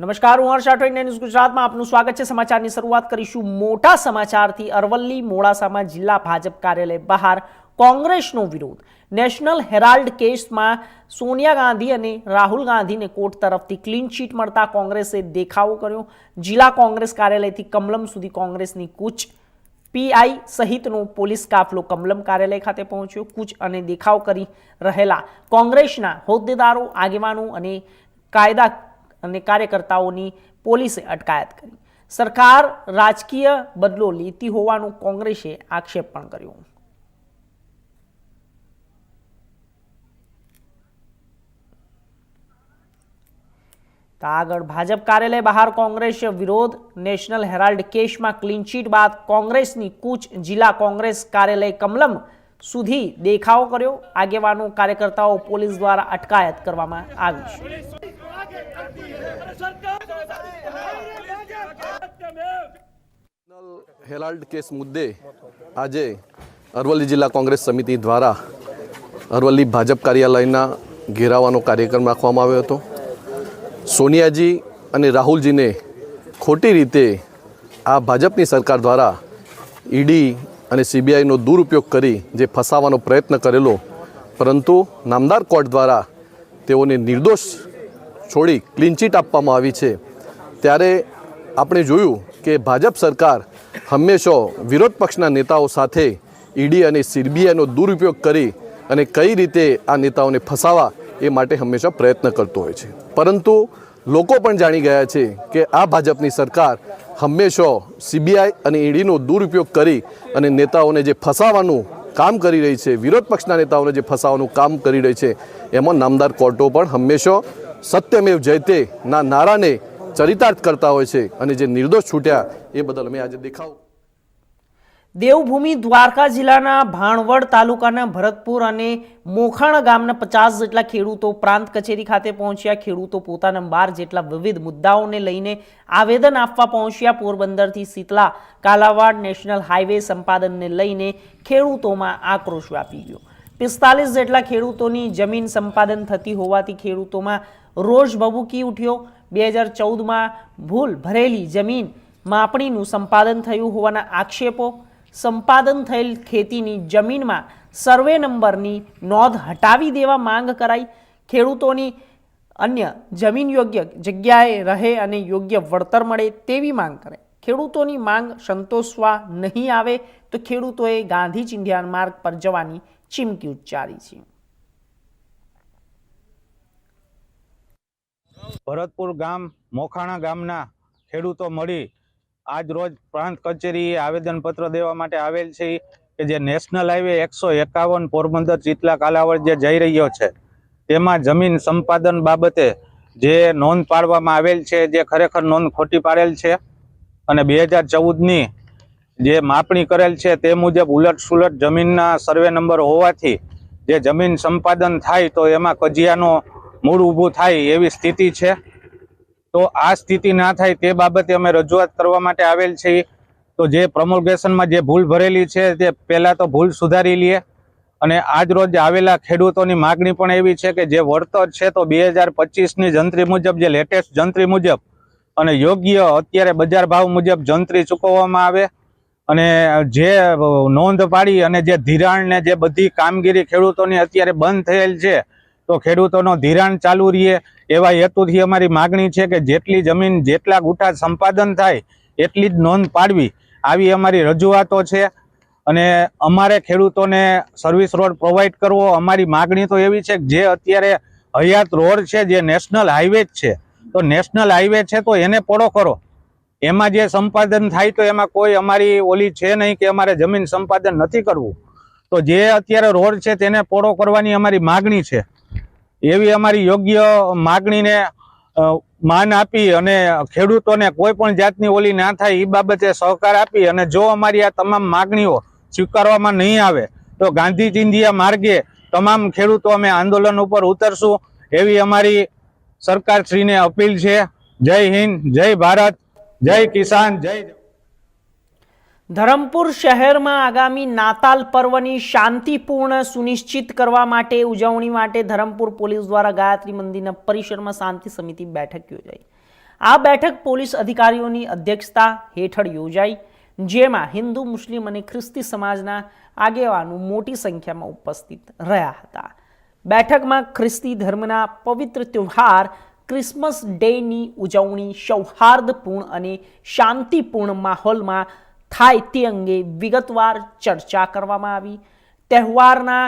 નમસ્કાર, હું હર્ષ આઠવાઈ ન્યૂઝ ગુજરાતમાં આપનું સ્વાગત છે. સમાચારની શરૂઆત કરીશું મોટા સમાચારથી. અરવલ્લી, મોડાસામાં જિલ્લા ભાજપ કાર્યાલય બહાર કોંગ્રેસનો વિરોધ. નેશનલ હેરાલ્ડ કેસમાં સોનિયા ગાંધી અને રાહુલ ગાંધીને કોર્ટ તરફથી ક્લીન ચીટ મળતા કોંગ્રેસે દેખાવો કર્યો. જિલ્લા કોંગ્રેસ કાર્યાલયથી કમલમ સુધી કોંગ્રેસની કૂચ. પીઆઈ સહિતનો પોલીસ કાફલો કમલમ કાર્યાલય ખાતે પહોંચ્યો. કૂચ અને દેખાવ કરી રહેલા કોંગ્રેસના હોદ્દેદારો, આગેવાનો અને કાયદા અને કાર્યકર્તાઓની પોલીસે અટકાયત કરી. સરકાર રાજકીય બદલો લેતી હોવાનો કોંગ્રેસે આક્ષેપ પણ કર્યો. આગળ ભાજપ કાર્યાલય બહાર કોંગ્રેસ વિરોધ નેશનલ હેરાલ્ડ કેસમાં ક્લીનચીટ બાદ કોંગ્રેસની કૂચ જિલ્લા કોંગ્રેસ કાર્યાલય કમલમ સુધી દેખાવો કર્યો. આગેવાનો કાર્યકર્તાઓ પોલીસ દ્વારા અટકાયત કરવામાં આવી છે. હેરાલ્ડ કેસ મુદ્દે આજે અરવલ્લી જિલ્લા કોંગ્રેસ સમિતિ દ્વારા અરવલ્લી ભાજપ કાર્યાલયના ઘેરાવાનો કાર્યક્રમ રાખવામાં આવ્યો હતો. સોનિયાજી અને રાહુલજીને ખોટી રીતે આ ભાજપની સરકાર દ્વારા ઈડી અને સીબીઆઈનો દુરુપયોગ કરી જે ફસાવાનો પ્રયત્ન કરેલો, પરંતુ નામદાર કોર્ટ દ્વારા તેઓને નિર્દોષ છોડી ક્લીન ચીટ આપવામાં આવી છે. ત્યારે આપણે જોયું કે ભાજપ સરકાર હંમેશા વિરોધ પક્ષના નેતાઓ સાથે ઈડી અને સીબીઆઈનો દુરુપયોગ કરી અને કઈ રીતે આ નેતાઓને ફસાવા એ માટે હંમેશા પ્રયત્ન કરતો હોય છે. પરંતુ લોકો પણ જાણી ગયા છે કે આ ભાજપની સરકાર હંમેશા સીબીઆઈ અને ઈડીનો દુરુપયોગ કરી અને નેતાઓને જે ફસાવાનું કામ કરી રહી છે, વિરોધ પક્ષના નેતાઓને જે ફસાવાનું કામ કરી રહી છે, એમાં નામદાર કોર્ટો પણ હંમેશા સત્યમેવ જયતે ના નારાને ચરિતાર્થ કરતા હોય છે અને જે નિર્દોષ છૂટ્યા, એ બદલ અમે આજે દેખાવ. દેવભૂમિ દ્વારકા જિલ્લાના ભાણવડ તાલુકાના ભરતપુર અને મોખાણા ગામના પચાસ જેટલા ખેડૂતો પ્રાંત કચેરી ખાતે પહોંચ્યા. ખેડૂતો પોતાના બાર જેટલા વિવિધ મુદ્દાઓને લઈને આવેદન આપવા પહોંચ્યા. પોરબંદરથી શીતલા કાલાવાડ નેશનલ હાઈવે સંપાદનને લઈને ખેડૂતોમાં આક્રોશ વ્યાપી ગયો. પિસ્તાલીસ જેટલા ખેડૂતોની જમીન સંપાદન થતી હોવાથી ખેડૂતોમાં રોષ ભભૂકી ઉઠ્યો. બે હજાર ચૌદમાં ભૂલ ભરેલી જમીન માપણીનું સંપાદન થયું હોવાના આક્ષેપો, સંપાદન થયેલ ખેતીની જમીનમાં સર્વે નંબરની નોંધ હટાવી દેવા માંગ કરાઈ. ખેડૂતોની અન્ય જમીન યોગ્ય જગ્યાએ રહે અને યોગ્ય વળતર મળે તેવી માંગ કરે. ખેડૂતોની માંગ સંતોષવા નહીં આવે તો ખેડૂતોએ ગાંધી ચિંધ્યાન માર્ગ પર જવાની ચીમકી ઉચ્ચારી છે. ભરતપુર ગામ, મોખાણા ગામના ખેડૂતો મળી આજ રોજ પ્રાંત કચેરીએ આવેદનપત્ર દેવા માટે આવેલ છે કે જે નેશનલ હાઈવે એકસો એકાવન પોરબંદર ચિતલા કાલાવડ જે જઈ રહ્યો છે, તેમાં જમીન સંપાદન બાબતે જે નોંધ પાડવામાં આવેલ છે, જે ખરેખર નોંધ ખોટી પાડેલ છે અને બે હજાર ચૌદની જે માપણી કરેલ છે તે મુજબ ઉલટસુલટ જમીનના સર્વે નંબર હોવાથી જે જમીન સંપાદન થાય તો એમાં કજિયાનો મૂળ ઊભું થાય એવી સ્થિતિ છે. તો આ સ્થિતિ ના થાય તે બાબતે અમે રજૂઆત કરવા માટે આવેલ છીએ. તો જે પ્રમોલગેશનમાં જે ભૂલ ભરેલી છે તે પહેલાં તો ભૂલ સુધારી લઈએ. અને આજ રોજ આવેલા ખેડૂતોની માગણી પણ એવી છે કે જે વળતર છે તો બે હજાર પચીસની જંત્રી મુજબ, જે લેટેસ્ટ જંત્રી મુજબ અને યોગ્ય અત્યારે બજાર ભાવ મુજબ જંત્રી ચૂકવવામાં આવે. અને જે નોંધ પાડી અને જે ધિરાણને જે બધી કામગીરી ખેડૂતોની અત્યારે બંધ થયેલ છે તો ખેડૂતોનો ધિરાણ ચાલુ રહીએ એવા હેતુથી અમારી માગણી છે કે જેટલી જમીન, જેટલા ગુઠા સંપાદન થાય, એટલી જ નોંધ પાડવી. આવી અમારી રજૂઆતો છે અને અમારે ખેડૂતોને સર્વિસ રોડ પ્રોવાઈડ કરવો, અમારી માગણી તો એવી છે કે જે અત્યારે હયાત રોડ છે, જે નેશનલ હાઈવે છે, તો નેશનલ હાઈવે છે તો એને પોળો કરો. એમાં જે સંપાદન થાય તો એમાં કોઈ અમારી ઓલી છે નહીં કે અમારે જમીન સંપાદન નથી કરવું. તો જે અત્યારે રોડ છે તેને પોળો કરવાની અમારી માગણી છે. એવી અમારી યોગ્ય માગણીને માન આપી અને ખેડૂતોને કોઈ પણ જાતની ઓલી ના થાય, એ બાબતે સહકાર આપી અને જો અમારી આ તમામ માગણીઓ સ્વીકારવામાં નહીં આવે, તો ગાંધી ચિંધિયા માર્ગે તમામ ખેડૂતો અમે આંદોલન ઉપર ઉતરશું. એવી અમારી સરકારશ્રીને અપીલ છે. જય હિન્દ, જય ભારત, જય કિસાન, જય ધરમપુર શહેરમાં આગામી નાતાલ પર્વની શાંતિપૂર્ણ સુનિશ્ચિત કરવા માટે ઉજવણી માટે ધરમપુર પોલીસ દ્વારા ગાયત્રી મંદિરના પરિસરમાં શાંતિ સમિતિ બેઠક યોજાઈ. આ બેઠક પોલીસ અધિકારીઓની અધ્યક્ષતા હેઠળ યોજાઈ, જેમાં હિન્દુ, મુસ્લિમ અને ખ્રિસ્તી સમાજના આગેવાનો મોટી સંખ્યામાં ઉપસ્થિત રહ્યા હતા. બેઠકમાં ખ્રિસ્તી ધર્મના પવિત્ર તહેવાર ક્રિસમસ ડેની ઉજવણી સૌહાર્દપૂર્ણ અને શાંતિપૂર્ણ માહોલમાં થાય તે અંગે વિગતવાર ચર્ચા કરવામાં આવી. તહેવારના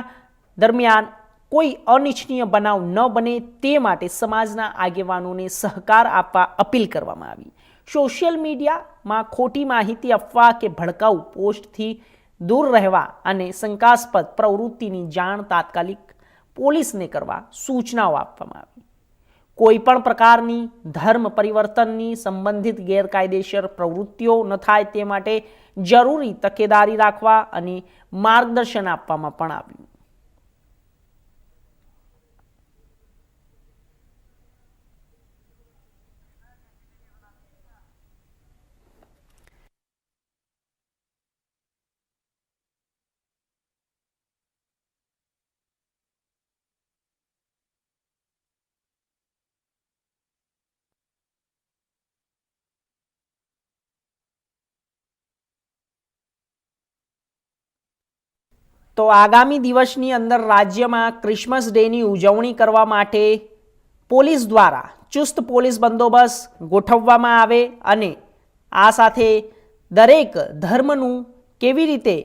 દરમિયાન કોઈ અનિચ્છનીય બનાવ ન બને તે માટે સમાજના આગેવાનોને સહકાર આપવા અપીલ કરવામાં આવી. સોશિયલ મીડિયામાં ખોટી માહિતી આપવા કે ભડકાઉ પોસ્ટથી દૂર રહેવા અને શંકાસ્પદ પ્રવૃત્તિની જાણ તાત્કાલિક પોલીસને કરવા સૂચનાઓ આપવામાં આવી. કોઈ પણ પ્રકારની ધર્મ પરિવર્તનની સંબંધિત ગેરકાયદેસર પ્રવૃત્તિઓ ન થાય તે માટે જરૂરી તકેદારી રાખવા અને માર્ગદર્શન આપવામાં પણ આવ્યું. તો આગામી દિવસની અંદર રાજ્યમાં ક્રિસમસ ડેની ઉજવણી કરવા માટે પોલીસ દ્વારા ચુસ્ત પોલીસ બંદોબસ્ત ગોઠવવામાં આવે અને આ સાથે દરેક ધર્મનું કેવી રીતે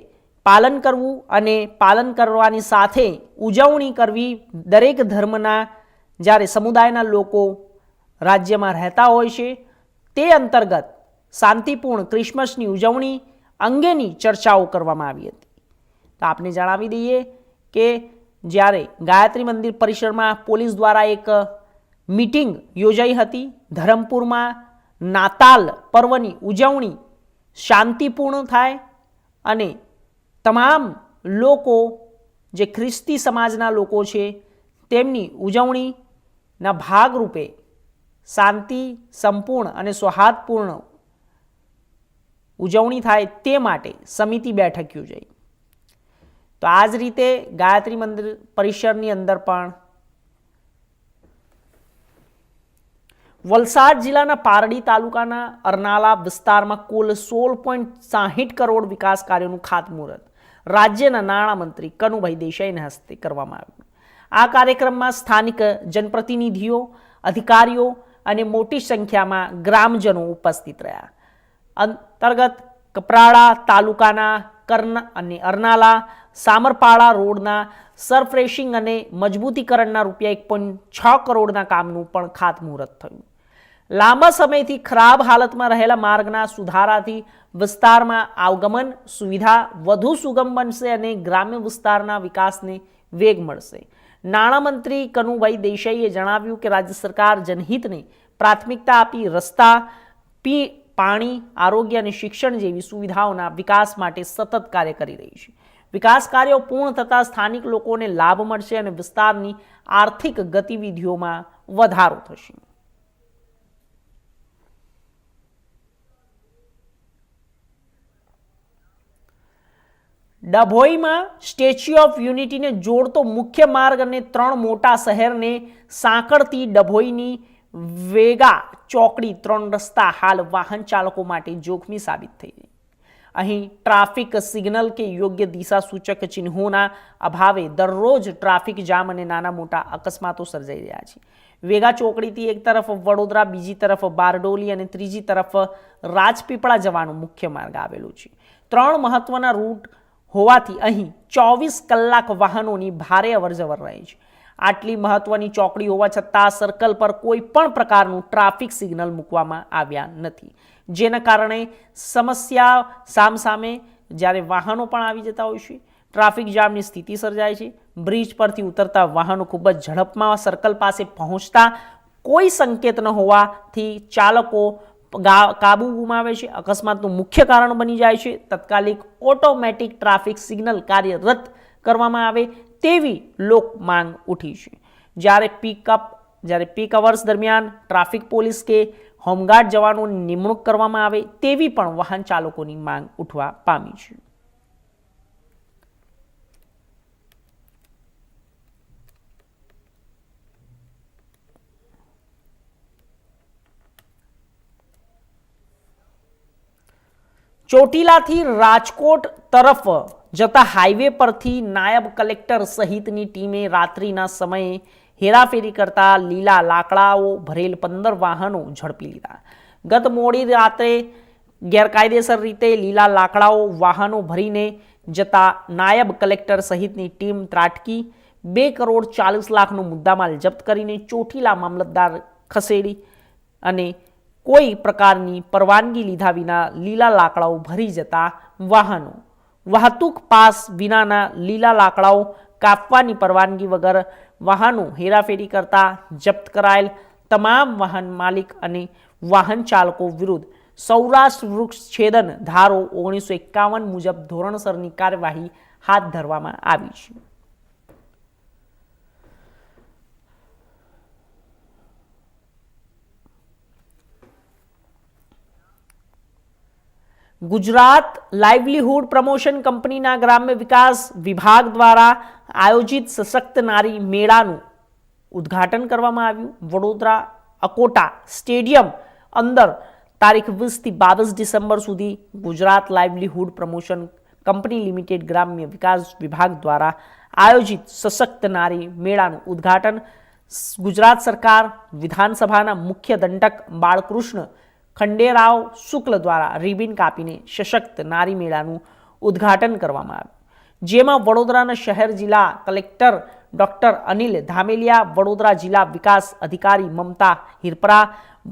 પાલન કરવું અને પાલન કરવાની સાથે ઉજવણી કરવી દરેક ધર્મના જ્યારે સમુદાયના લોકો રાજ્યમાં રહેતા હોય છે, તે અંતર્ગત શાંતિપૂર્ણ ક્રિસમસની ઉજવણી અંગેની ચર્ચાઓ કરવામાં આવી હતી. આપને જણાવી દઈએ કે જ્યારે ગાયત્રી મંદિર પરિસરમાં પોલીસ દ્વારા એક મિટિંગ યોજાઈ હતી, ધરમપુરમાં નાતાલ પર્વની ઉજવણી શાંતિપૂર્ણ થાય અને તમામ લોકો, જે ખ્રિસ્તી સમાજના લોકો છે, તેમની ઉજવણીના ભાગરૂપે શાંતિ, સંપૂર્ણ અને સૌહાર્દપૂર્ણ ઉજવણી થાય તે માટે સમિતિ બેઠક યોજાઈ. તો આ જ રીતે ગાયત્રી મંદિર પરિસરની અંદર પણ વલસાડ જિલ્લાના પારડી તાલુકાના અરનાલા વિસ્તારમાં કુલ સોળ પોઈન્ટ સાહીઠ કરોડ વિકાસ કાર્યોનું ખાતમુહૂર્ત રાજ્યના નાણામંત્રી કનુભાઈ દેસાઈના હસ્તે કરવામાં આવ્યું. આ કાર્યક્રમમાં સ્થાનિક જનપ્રતિનિધિઓ, અધિકારીઓ અને મોટી સંખ્યામાં ગ્રામજનો ઉપસ્થિત રહ્યા. અંતર્ગત કપરાડા તાલુકાના કર્ણ અને અરનાલા સામરપાડા રોડના સરફ્રેશિંગ અને મજબૂતીકરણના રૂપિયા એક પોઈન્ટ છ કરોડના કામનું પણ ખાતમુહૂર્ત થયું. લાંબા સમયથી ખરાબ હાલતમાં રહેલા માર્ગના સુધારાથી વિસ્તારમાં આવગમન સુવિધા વધુ સુગમ બનશે અને ગ્રામ્ય વિસ્તારના વિકાસને વેગ મળશે. નાણામંત્રી કનુભાઈ દેસાઈએ જણાવ્યું કે રાજ્ય સરકાર જનહિતને પ્રાથમિકતા આપી રસ્તા, પી, પાણી, આરોગ્ય અને શિક્ષણ જેવી સુવિધાઓના વિકાસ માટે સતત કાર્ય કરી રહી છે. વિકાસ કાર્યો પૂર્ણ થતાં સ્થાનિક લોકોને લાભ મળશે અને વિસ્તારની આર્થિક ગતિવિધિઓમાં વધારો થશે. ડભોઈમાં સ્ટેચ્યુ ઓફ યુનિટીને જોડતો મુખ્ય માર્ગ અને ત્રણ મોટા શહેરને સાંકળતી ડભોઈની વેગા ચોકડી ત્રણ રસ્તા હાલ વાહન ચાલકો માટે જોખમી સાબિત થઈ ગઈ અહીં ટ્રાફિક સિગ્નલ કે યોગ્ય દિશા સૂચક ચિહ્નોના અભાવે દરરોજ ટ્રાફિક જામ અને નાના મોટા અકસ્માતો સર્જાઈ રહ્યા છે. વેગા ચોકડીથી એક તરફ વડોદરા, બીજી તરફ બારડોલી અને ત્રીજી તરફ રાજપીપળા જવાનો મુખ્ય માર્ગ આવેલો છે. ત્રણ મહત્વના રૂટ હોવાથી અહીં ચોવીસ કલાક વાહનોની ભારે અવરજવર રહે છે. આટલી મહત્વની ચોકડી હોવા છતાં સર્કલ પર કોઈ પણ પ્રકારનું ટ્રાફિક સિગ્નલ મૂકવામાં આવ્યા નથી. જેના કારણે સમસ્યા સામસામે જ્યારે વાહનો પણ આવી જતા હોય છે ટ્રાફિક જામની સ્થિતિ સર્જાય છે બ્રિજ પરથી ઉતરતા વાહનો ખૂબ જ ઝડપમાં સર્કલ પાસે પહોંચતા કોઈ સંકેત ન હોવાથી ચાલકો કાબુ ગુમાવે છે. અકસ્માતનું મુખ્ય કારણ બની જાય છે. તત્કાલિક ઓટોમેટિક ટ્રાફિક સિગ્નલ કાર્યરત કરવામાં આવે. તેવી લોક માંગ ઉઠી છે. જ્યારે પિકઅપ જ્યારે પીક અવર્સ દરમિયાન ટ્રાફિક પોલીસ કે હોમગાર્ડ જવાનોની નિમણૂક કરવામાં આવે તેવી પણ વાહન ચાલકોની માંગ ઉઠવા પામી છે. ચોટીલાથી રાજકોટ તરફ જતા હાઈવે પરથી નાયબ કલેક્ટર સહિતની ટીમે રાત્રિના સમયે હેરાફેરી કરતા લીલા લાકડાઓ, ભરેલ પંદર વાહનો ઝડપી લીધા. ગત મોડી રાત્રે ગેરકાયદેસર રીતે લીલા લાકડાઓ, વાહનો ભરીને જતા નાયબ કલેક્ટર સહિતની ટીમ ત્રાટકી, બે કરોડ ચાલીસ લાખનો મુદ્દામાલ જપ્ત કરીને ચોટીલા મામલતદાર ખસેડી અને કોઈ પ્રકારની પરવાનગી લીધા વિના લીલા લાકડાઓ ભરી જતા વાહનો વાહતુક પાસ વિનાના લીલા લાકડાઓ, કાપવાની પરવાનગી વગર વાહનો હેરાફેરી કરતા જપ્ત કરાયેલ તમામ વાહન માલિક અને વાહન ચાલકો વિરુદ્ધ સૌરાષ્ટ્ર વૃક્ષ છેદન ધારો ઓગણીસો એકાવન મુજબ ધોરણસરની કાર્યવાહી હાથ ધરવામાં આવી છે. ગુજરાત લાઇવલીહુડ પ્રમોશન કંપનીના ગ્રામ્ય વિકાસ વિભાગ દ્વારા આયોજિત સશક્ત નારી મેળાનું ઉદ્ઘાટન કરવામાં આવ્યું. વડોદરા અકોટા સ્ટેડિયમ અંદર તારીખ વીસથી બાવીસ ડિસેમ્બર સુધી Gujarat livelihood promotion company limited ગ્રામ્ય વિકાસ વિભાગ દ્વારા આયોજિત સશક્ત નારી મેળાનું ઉદ્ઘાટન. ગુજરાત સરકાર વિધાનસભાના મુખ્ય દંડક બાળકૃષ્ણ ખંડેરાવ શુક્લ દ્વારા રિબિન કાપીને સશક્ત નારી મેળાનું ઉદ્ઘાટન કરવામાં આવ્યું. જેમાં વડોદરાના શહેર જિલ્લા કલેક્ટર ડોક્ટર અનિલ ધામેલિયા, વડોદરા જિલ્લા વિકાસ અધિકારી મમતા હિરપરા,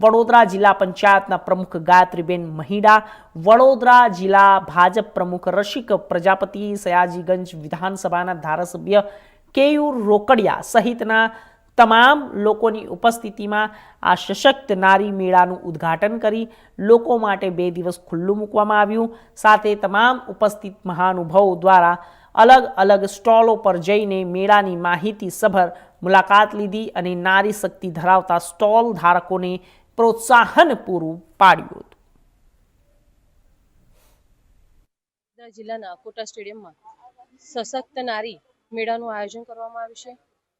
વડોદરા જિલ્લા પંચાયતના પ્રમુખ ગાયત્રીબેન મહિડા, વડોદરા જિલ્લા ભાજપ પ્રમુખ રસિક પ્રજાપતિ, સયાજીગંજ વિધાનસભાના ધારાસભ્ય કેયુર રોકડિયા સહિતના તમામ લોકોની ઉપસ્થિતિમાં આ સશક્ત નારી મેળાનું ઉદ્ઘાટન કરી લોકો માટે બે દિવસ ખુલ્લું મૂકવામાં આવ્યું. સાથે તમામ ઉપસ્થિત મહાનુભાવો દ્વારા અલગ અલગ સ્ટોલો પર જઈને મેળાની માહિતી સભર મુલાકાત લીધી અને નારી શક્તિ ધરાવતા સ્ટોલ ધારકોને પ્રોત્સાહન પૂરું પાડ્યું હતું. જિલ્લાના કોટા સ્ટેડિયમમાં સશક્ત નારી મેળાનું આયોજન કરવામાં આવ્યું છે.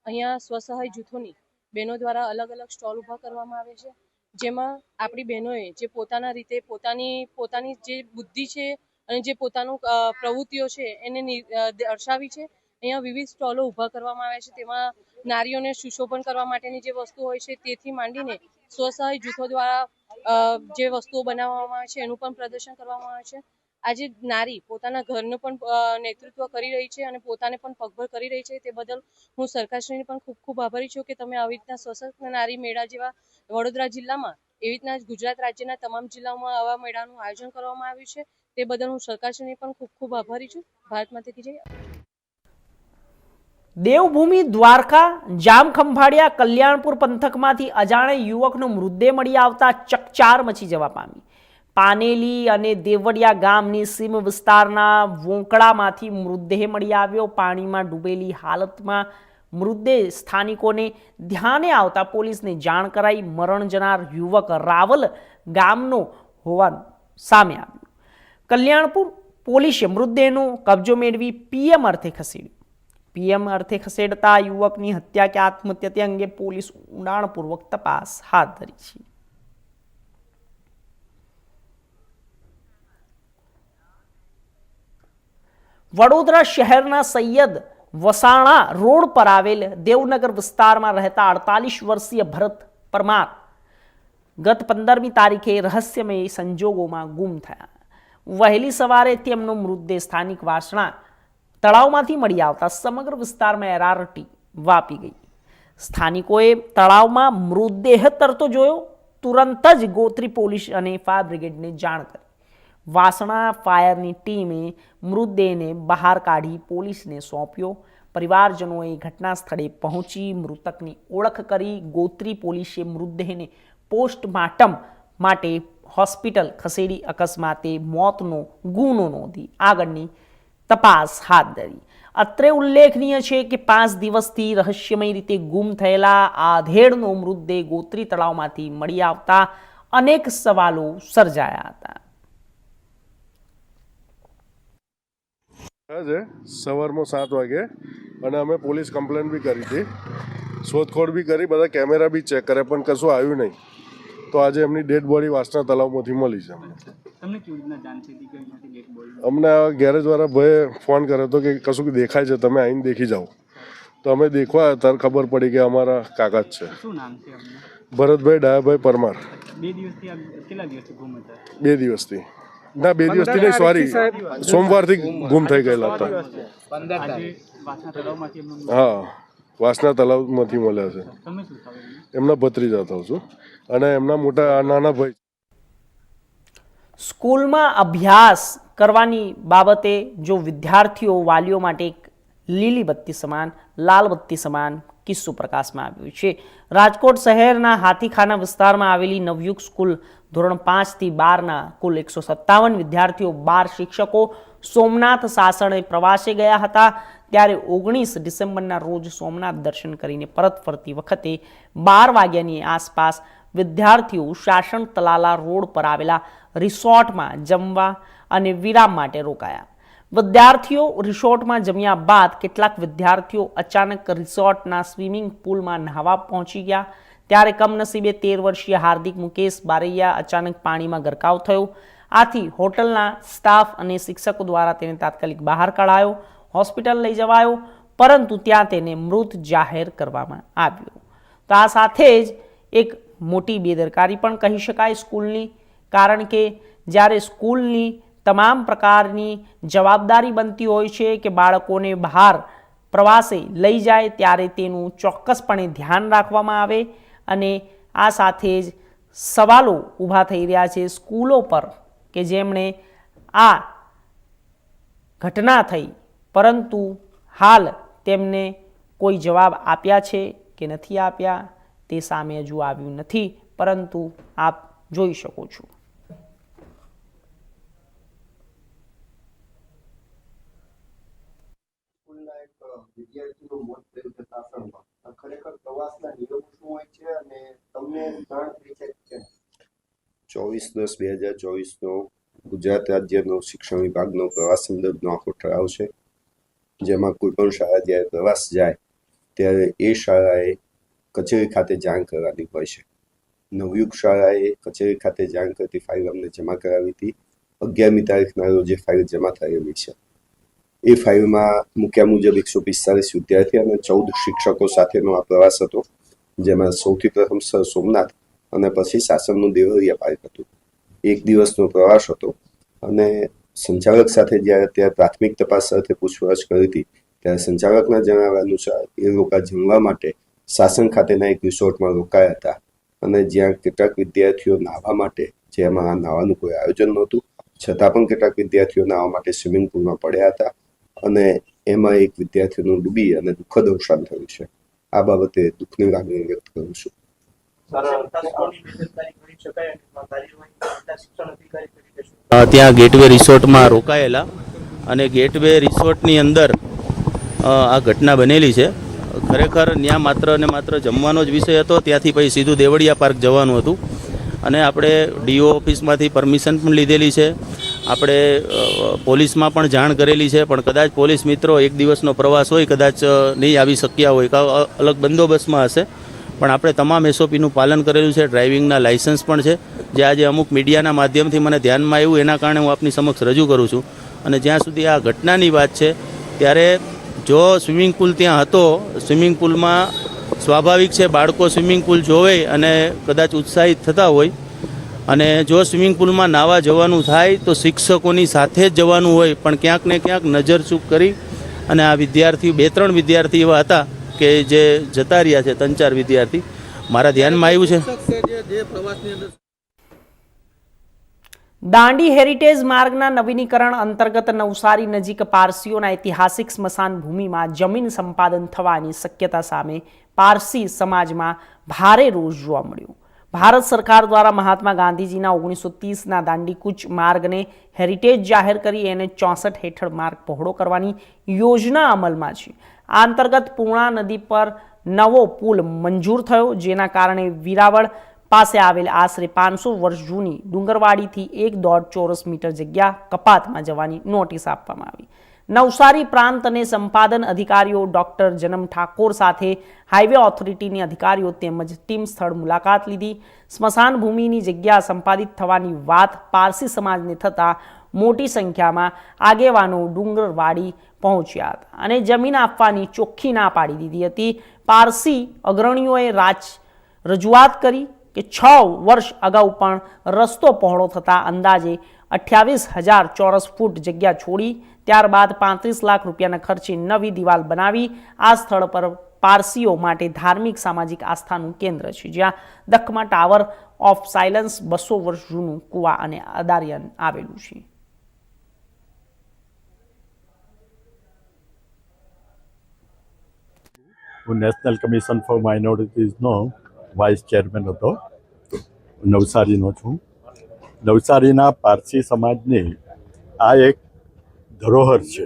અહીંયા સ્વસહાય જૂથોની બહેનો દ્વારા અલગ અલગ સ્ટોલ ઊભા કરવામાં આવે છે. જેમાં આપણી બહેનોએ જે પોતાના રીતે પોતાની પોતાની જે બુદ્ધિ છે અને જે પોતાનું પ્રવૃત્તિઓ છે એને દર્શાવી છે. અહીંયા વિવિધ સ્ટોલો ઊભા કરવામાં આવે છે. તેમાં નારીઓને સુશોભન કરવા માટેની જે વસ્તુ હોય છે તેથી માંડીને સ્વસહાય જૂથો દ્વારા જે વસ્તુઓ બનાવવામાં આવે છે એનું પણ પ્રદર્શન કરવામાં આવે છે. આજે નારી પોતાના ઘરનું પણ નેતૃત્વ કરી રહી છે અને પોતાને પણ પગભર કરી રહી છે. તે બદલ હું સરકારશ્રીને પણ ખૂબ ખૂબ આભારી છું કે તમે આવી રીતના સશક્ત નારી મેળા જેવા વડોદરા જિલ્લામાં એવી રીતના ગુજરાત રાજ્યના તમામ જિલ્લાઓમાં આવા મેળાનું આયોજન કરવામાં આવ્યું છે. તે બદલ હું સરકારશ્રીને પણ ખૂબ ખૂબ આભારી છું. ભારત માતા કી દેવભૂમિ દ્વારકા, જામખંભાળિયા, કલ્યાણપુર પંથકમાંથી અજાણે યુવકનો મૃતદેહ મળી આવતા ચકચાર મચી જવા પામી. પાનેલી અને દેવડિયા ગામની સીમ વિસ્તારના વોંકળામાંથી મૃતદેહ મળી આવ્યો. પાણીમાં ડૂબેલી હાલતમાં મૃતદેહ સ્થાનિકોને ધ્યાને આવતા પોલીસને જાણ કરાઈ મરણ જનાર યુવક રાવલ ગામનો હોવાનું સામે આવ્યું. કલ્યાણપુર પોલીસે મૃતદેહનો કબજો મેળવી પીએમ અર્થે ખસેડ્યો. પીએમ અર્થે ખસેડતા યુવકની હત્યા કે આત્મહત્યા તે અંગે પોલીસ ઊંડાણપૂર્વક તપાસ હાથ ધરી છે. વડોદરા શહેરના સૈયદ વસાણા રોડ પર આવેલ દેવનગર વિસ્તારમાં રહેતા અડતાલીસ વર્ષીય ભરત પરમાર ગત પંદરમી તારીખે રહસ્યમય સંજોગોમાં ગુમ થયા. વહેલી સવારે તેમનો મૃતદેહ સ્થાનિક વાસણા તળાવમાંથી મળી આવતા સમગ્ર વિસ્તારમાં એરારટી વાપી ગઈ. સ્થાનિકોએ તળાવમાં મૃતદેહ તરતો જોયો, તુરંત જ ગોત્રી પોલીસ અને ફાયર બ્રિગેડને જાણ કરી. વાસણા ફાયરની ટીમે મૃતદેહને બહાર કાઢી પોલીસને સોંપ્યો. પરિવારજનોએ ઘટના સ્થળે પહોંચી મૃતકની ઓળખ કરી. ગોત્રી પોલીસે મૃતદેહને પોસ્ટમોર્ટમ માટે હોસ્પિટલ ખસેડી અકસ્માતે મોતનો ગુનો નોંધી. આગળની તપાસ હાથ ધરી. અત્રે ઉલ્લેખનીય છે કે પાંચ દિવસથી રહસ્યમય રીતે ગુમ થયેલા આધેડનો મૃતદેહ ગોત્રી તળાવમાંથી મળી આવતા અનેક સવાલો સર્જાયા હતા. છે સવારમાં સાત વાગે અને અમે પોલીસ કમ્પ્લેન બી કરી હતી. શોધખોળ બી કરી બધા કેમેરા બી ચેક કરે પણ કશું આવ્યું નહીં. તો આજે એમની ડેડ બોડી વાસના તલાવમાંથી મળી છે અમને. અમને ગેરેજવાળા ભાઈએ ફોન કર્યો હતો કે કશું દેખાય છે તમે આવીને દેખી જાઓ. તો અમે દેખવા ત્યારે ખબર પડી કે અમારા કાકા જ છે. ભરતભાઈ ડાયાભાઈ પરમાર. બે દિવસથી બે દિવસથી. ના, બે દિવસથી નહીં, સોરી. સોમવારથી ગુમ થઈ ગયેલા હતા. હા, વાસના તલાવમાંથી મળ્યા છે? એમના ભત્રીજા થાવ છું. અને એમના મોટા નાના ભાઈ સ્કૂલમાં અભ્યાસ કરવાની બાબતે જો વિદ્યાર્થીઓ વાલીઓ માટે એક લીલી બત્તી સમાન, લાલ બત્તી સમાન કિસ્સો પ્રકાશમાં આવ્યો છે. રાજકોટ શહેરના હાથીખાના વિસ્તારમાં આવેલી નવયુગ સ્કૂલ ધોરણ પાંચથી બારના કુલ એકસો સત્તાવન વિદ્યાર્થીઓ, બાર શિક્ષકો સોમનાથ સાસણે પ્રવાસે ગયા હતા. ત્યારે ઓગણીસ ડિસેમ્બરના રોજ સોમનાથ દર્શન કરીને પરત ફરતી વખતે બાર વાગ્યાની આસપાસ વિદ્યાર્થીઓ શાસન તલાલા રોડ પર આવેલા રિસોર્ટમાં જમવા અને વિરામ માટે રોકાયા. વિદ્યાર્થીઓ રિસોર્ટમાં જમ્યા બાદ કેટલાક વિદ્યાર્થીઓ અચાનક રિસોર્ટના સ્વિમિંગ પુલમાં નહાવા પહોંચી ગયા. ત્યારે કમનસીબે તેર વર્ષીય હાર્દિક મુકેશ બારૈયા અચાનક પાણીમાં ગરકાવ થયો. આથી હોટલના સ્ટાફ અને શિક્ષકો દ્વારા તેને તાત્કાલિક બહાર કાઢાયો, હોસ્પિટલ લઈ જવાયો, પરંતુ ત્યાં તેને મૃત જાહેર કરવામાં આવ્યો. તો આ સાથે જ એક મોટી બેદરકારી પણ કહી શકાય સ્કૂલની, કારણ કે જ્યારે સ્કૂલની તમામ પ્રકારની જવાબદારી બનતી હોય છે કે બાળકોને બહાર પ્રવાસે લઈ જાય ત્યારે તેનું ચોક્કસપણે ધ્યાન રાખવામાં આવે અને આ સાથે જ સવાલો ઊભા થઈ રહ્યા છે સ્કૂલો પર કે જેમણે આ ઘટના થઈ. પરંતુ હાલ તેમને કોઈ જવાબ આપ્યા છે કે નથી આપ્યા તે સામે હજુ આવ્યું નથી, પરંતુ આપ જોઈ શકો છો. વિદ્યાર્થીનું મોત થયું છે સાસણમાં. ખરેખર પ્રવાસના નિયમો શું હોય છે અને તમને જાણ થઈ છે કે ચોવીસ દસ બે હજાર ચોવીસનો ગુજરાત રાજ્યનો શિક્ષણ વિભાગનો પ્રવાસ સંદર્ભનો આખો ઠરાવ છે. જેમાં કોઈ પણ શાળા જ્યારે પ્રવાસ જાય, ત્યારે એ શાળાએ કચેરી ખાતે જાણ કરવાની હોય છે. નવયુગ શાળાએ કચેરી ખાતે જાણ કરતી ફાઇલ અમને જમા કરાવી હતી. અગિયારમી તારીખના રોજે ફાઇલ જમા થયેલી છે. એ ફાઇલમાં મૂક્યા મુજબ એકસો પિસ્તાલીસ વિદ્યાર્થી અને ચૌદ શિક્ષકો સાથેનો આ પ્રવાસ હતો, જેમાં સૌથી પ્રથમ સર સોમનાથ અને પછી શાસનનું દેવરિયા પાર્ક હતું. એક દિવસનો પ્રવાસ હતો અને સંચાલક સાથે જ્યારે ત્યાં પ્રાથમિક તપાસ સાથે પૂછપરછ કરી હતી, ત્યારે સંચાલકના જણાવ્યા અનુસાર એ લોકો જમવા માટે શાસન ખાતેના એક રિસોર્ટમાં રોકાયા હતા અને જ્યાં કેટલાક વિદ્યાર્થીઓ નાહવા માટે, જેમાં નાહવાનું કોઈ આયોજન નહોતું, છતાં પણ કેટલાક વિદ્યાર્થીઓ નાહવા માટે સ્વિમિંગ પુલમાં પડ્યા હતા અને એમાં એક વિદ્યાર્થીનું ડૂબી અને દુઃખદ અવસાન થયું છે. આ બાબતે દુઃખની લાગણી વ્યક્ત કરું છું. ત્યાં ગેટવે રિસોર્ટમાં રોકાયેલા અને ગેટવે રિસોર્ટની અંદર આ ઘટના બનેલી છે. ખરેખર ત્યાં માત્ર ને માત્ર જમવાનો જ વિષય હતો ત્યાંથી પછી સીધું દેવળિયા પાર્ક જવાનું હતું. અને આપણે ડીઓ ઓફિસમાંથી પરમિશન પણ લીધેલી છે. આપણે પોલીસમાં પણ જાણ કરેલી છે, પણ કદાચ પોલીસ મિત્રો એક દિવસનો પ્રવાસ હોય, કદાચ નહીં આવી શક્યા હોય, કાં અલગ બંદોબસ્તમાં હશે. પણ આપણે તમામ એસઓપીનું પાલન કરેલું છે, ડ્રાઇવિંગના લાઇસન્સ પણ છે. જે આજે અમુક મીડિયાના માધ્યમથી મને ધ્યાનમાં આવ્યું, એના કારણે હું આપની સમક્ષ રજૂ કરું છું. અને જ્યાં સુધી આ ઘટનાની વાત છે, ત્યારે જો સ્વિમિંગ પુલ ત્યાં હતો, સ્વિમિંગ પુલમાં સ્વાભાવિક છે, બાળકો સ્વિમિંગ પુલ જોવે અને કદાચ ઉત્સાહિત થતા હોય અને જો સ્વિમિંગ પુલમાં નાવા જવાનું થાય તો શિક્ષકોની સાથે જ જવાનું હોય, પણ ક્યાંક ને ક્યાંક નજર ચૂક કરી. અને આ વિદ્યાર્થી, બે ત્રણ વિદ્યાર્થી એવા હતા કે જે જતા રહ્યા છે, ત્રણ ચાર વિદ્યાર્થી. મારા ધ્યાનમાં આવ્યું છે. દાંડી હેરિટેજ માર્ગના નવીનીકરણ અંતર્ગત નવસારી નજીક પારસીઓના ઐતિહાસિક સ્મશાન ભૂમિમાં જમીન સંપાદન થવાની શક્યતા સામે પારસી સમાજમાં ભારે રોષ જોવા મળ્યો. ભારત સરકાર દ્વારા મહાત્મા ગાંધીજીના ઓગણીસો ત્રીસના દાંડીકૂચ માર્ગને હેરિટેજ જાહેર કરી એને ચોસઠ હેઠળ માર્ગ પહોળો કરવાની યોજના અમલમાં છે. આ અંતર્ગત પૂર્ણા નદી પર નવો પુલ મંજૂર થયો, જેના કારણે વિરાવળ પાસે આવેલ આશરે પાંચસો વર્ષ જૂની ડુંગરવાડીથી એક દોઢ ચોરસ મીટર જગ્યા કપાતમાં જવાની નોટિસ આપવામાં આવી. નવસારી પ્રાંત અને સંપાદન અધિકારીઓ ડોક્ટર જનમ ઠાકોર સાથે હાઈવે ઓથોરિટીની અધિકારીઓ તેમજ ટીમ સ્થળ મુલાકાત લીધી. સ્મશાન ભૂમિની જગ્યા સંપાદિત થવાની વાત પારસી સમાજને થતાં મોટી સંખ્યામાં આગેવાનો ડુંગરવાડી પહોંચ્યા હતા અને જમીન આપવાની ચોખ્ખી ના પાડી દીધી હતી. પારસી અગ્રણીઓએ રાજ રજૂઆત કરી કે છ વર્ષ અગાઉ પણ રસ્તો પહોળો થતાં અંદાજે અઠ્યાવીસ હજાર ચોરસ ફૂટ જગ્યા છોડી ત્યારબાદ પાંત્રીસ લાખ રૂપિયાના ખર્ચે નવી દિવાલ બનાવી આ સ્થળ પર પારસીઓ માટે ધાર્મિક સામાજિક આસ્થાનું કેન્દ્ર છે, જ્યાં દખમાં ટાવર ઓફ સાયલન્સ બસો વર્ષ જૂનું કુવા અને અદારિયન આવેલું છે. હું નેશનલ કમિશન ફોર માઇનોરિટીઝનો વાઇસ ચેરમેન હતો. નવસારીનો છું. નવસારીના પારસી સમાજની આ એક ધરોહર છે.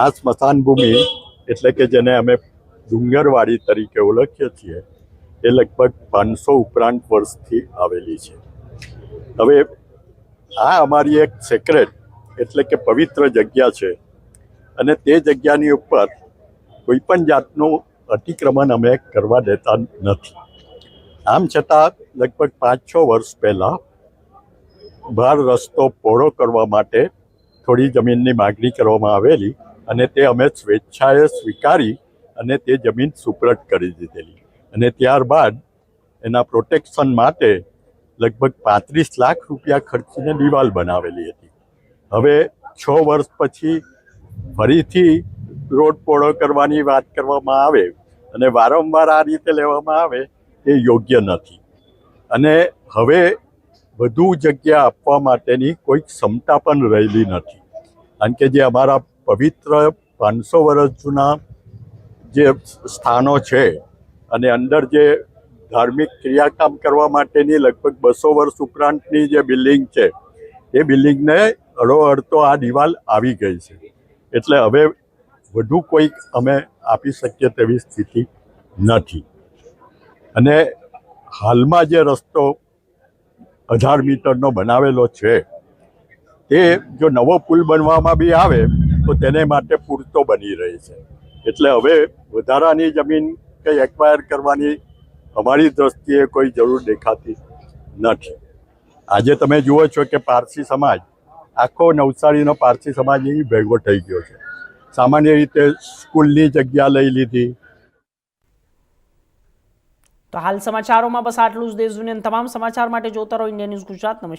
આ સ્મશાન ભૂમિ એટલે કે જેને અમે ડુંગરવાડી તરીકે ઓળખીએ છીએ, એ લગભગ પાંચસો ઉપરાંત વર્ષથી આવેલી છે. હવે આ અમારી એક સેક્રેટ એટલે કે પવિત્ર જગ્યા છે અને તે જગ્યાની ઉપર કોઈ પણ જાતનું અતિક્રમણ અમે કરવા દેતા નથી. આમ છતાં લગભગ પાંચ છ વર્ષ પહેલાં બહાર રસ્તો પહોળો કરવા માટે થોડી જમીનની માગણી કરવામાં આવેલી અને તે અમે સ્વેચ્છાએ સ્વીકારી અને તે જમીન સુપ્રત કરી દીધેલી. અને ત્યારબાદ એના પ્રોટેક્શન માટે લગભગ પાંત્રીસ લાખ રૂપિયા ખર્ચીને દિવાલ બનાવેલી હતી. હવે છ વર્ષ પછી ફરીથી રોડ પહોળો કરવાની વાત કરવામાં આવે અને વારંવાર આ રીતે લેવામાં આવે એ યોગ્ય નથી. અને હવે વધુ જગ્યા આપવા માટેની કોઈ ક્ષમતા પણ રહેલી નથી. કારણ કે જે અમારા પવિત્ર પાંચસો વર્ષ જૂના જે સ્થાનો છે અને અંદર જે ધાર્મિક ક્રિયાકામ કરવા માટેની લગભગ બસો વર્ષ ઉપરાંતની જે બિલ્ડિંગ છે, એ બિલ્ડિંગને અડોઅડતો આ દિવાલ આવી ગઈ છે. એટલે હવે વધુ કોઈક અમે આપી શકીએ તેવી સ્થિતિ નથી. અને હાલમાં જે રસ્તો અઢાર મીટરનો બનાવેલો છે. તે જો નવો પુલ બનવામાં બી આવે, તો તેને માટે પૂરતો બની રહે છે. એટલે હવે વધારાની જમીન કંઈ એક્વાયર કરવાની અમારી દ્રષ્ટિએ કોઈ જરૂર દેખાતી નથી. આજે તમે જુઓ છો કે પારસી સમાજ, આખો નવસારીનો પારસી સમાજ અહીં ભેગો થઈ ગયો છે. સામાન્ય રીતે સ્કૂલની જગ્યા લઈ લીધી તો હાલ સમાચારોમાં બસ આટલું જ. દેશ દુનિયાના તમામ સમાચાર માટે જોતા રહો. India news Gujarat. નમસ્કાર.